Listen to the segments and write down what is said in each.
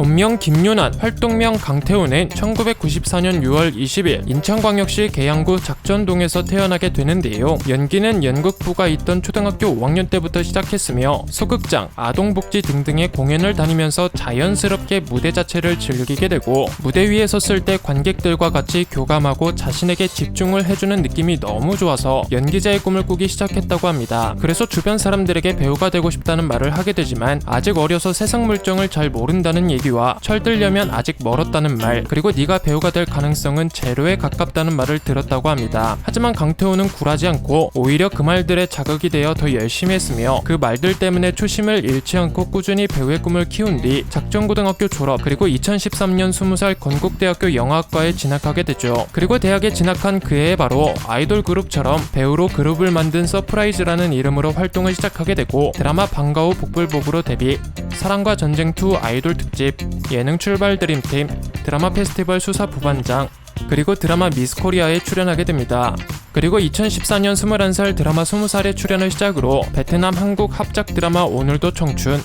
본명 김윤환, 활동명 강태호는 1994년 6월 20일 인천광역시 계양구 작전동에서 태어나게 되는데요. 연기는 연극부가 있던 초등학교 5학년 때부터 시작했으며 소극장, 아동복지 등등의 공연을 다니면서 자연스럽게 무대 자체를 즐기게 되고 무대 위에 섰을 때 관객들과 같이 교감하고 자신에게 집중을 해주는 느낌이 너무 좋아서 연기자의 꿈을 꾸기 시작했다고 합니다. 그래서 주변 사람들에게 배우가 되고 싶다는 말을 하게 되지만 아직 어려서 세상 물정을 잘 모른다는 얘기 와 철들려면 아직 멀었다는 말 그리고 네가 배우가 될 가능성은 제로에 가깝다는 말을 들었다고 합니다. 하지만 강태호는 굴하지 않고 오히려 그 말들에 자극이 되어 더 열심히 했으며 그 말들 때문에 초심을 잃지 않고 꾸준히 배우의 꿈을 키운 뒤 작전고등학교 졸업 그리고 2013년 20살 건국대학교 영화학과에 진학하게 되죠. 그리고 대학에 진학한 그 해에 바로 아이돌 그룹처럼 배우로 그룹을 만든 서프라이즈라는 이름으로 활동을 시작하게 되고 드라마 방과 후 복불복으로 데뷔 사랑과 전쟁 2 아이돌 특집 예능 출발 드림팀 드라마 페스티벌 수사 부반장 그리고 드라마 미스코리아에 출연하게 됩니다. 그리고 2014년 21살 드라마 20살의 출연을 시작으로 베트남 한국 합작 드라마 오늘도 청춘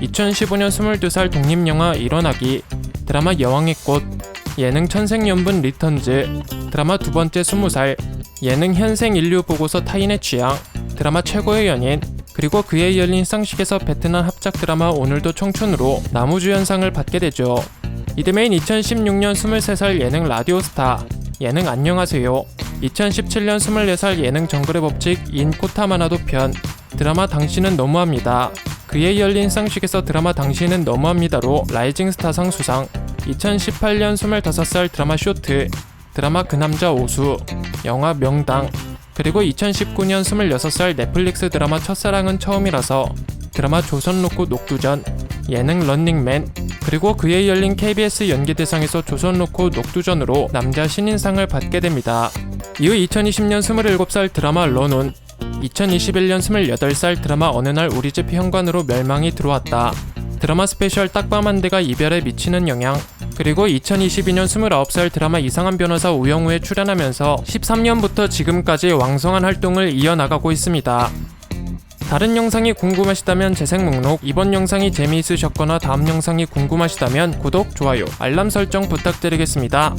2015년 22살 독립영화 일어나기 드라마 여왕의 꽃 예능 천생연분 리턴즈 드라마 두 번째 20살 예능 현생 인류 보고서 타인의 취향 드라마 최고의 연인 그리고 그에 열린 시상식에서 베트남 합작 드라마 오늘도 청춘으로 나무주연상을 받게 되죠. 이듬해인 2016년 23살 예능 라디오 스타. 예능 안녕하세요. 2017년 24살 예능 정글의 법칙 인 코타마나도 편. 드라마 당신은 너무합니다. 그에 열린 상식에서 드라마 당신은 너무합니다로 라이징 스타상 수상. 2018년 25살 드라마 쇼트. 드라마 그 남자 오수. 영화 명당 그리고 2019년 26살 넷플릭스 드라마 첫사랑은 처음이라서 드라마 조선로코 녹두전 예능 런닝맨 그리고 그에 열린 KBS 연기대상에서 조선로코 녹두전으로 남자 신인상을 받게 됩니다. 이후 2020년 27살 드라마 런온 2021년 28살 드라마 어느 날 우리 집 현관으로 멸망이 들어왔다. 드라마 스페셜 딱밤 한 대가 이별에 미치는 영향 그리고 2022년 29살 드라마 이상한 변호사 우영우에 출연하면서 13년부터 지금까지 왕성한 활동을 이어나가고 있습니다. 다른 영상이 궁금하시다면 재생 목록, 이번 영상이 재미있으셨거나 다음 영상이 궁금하시다면 구독, 좋아요, 알람 설정 부탁드리겠습니다.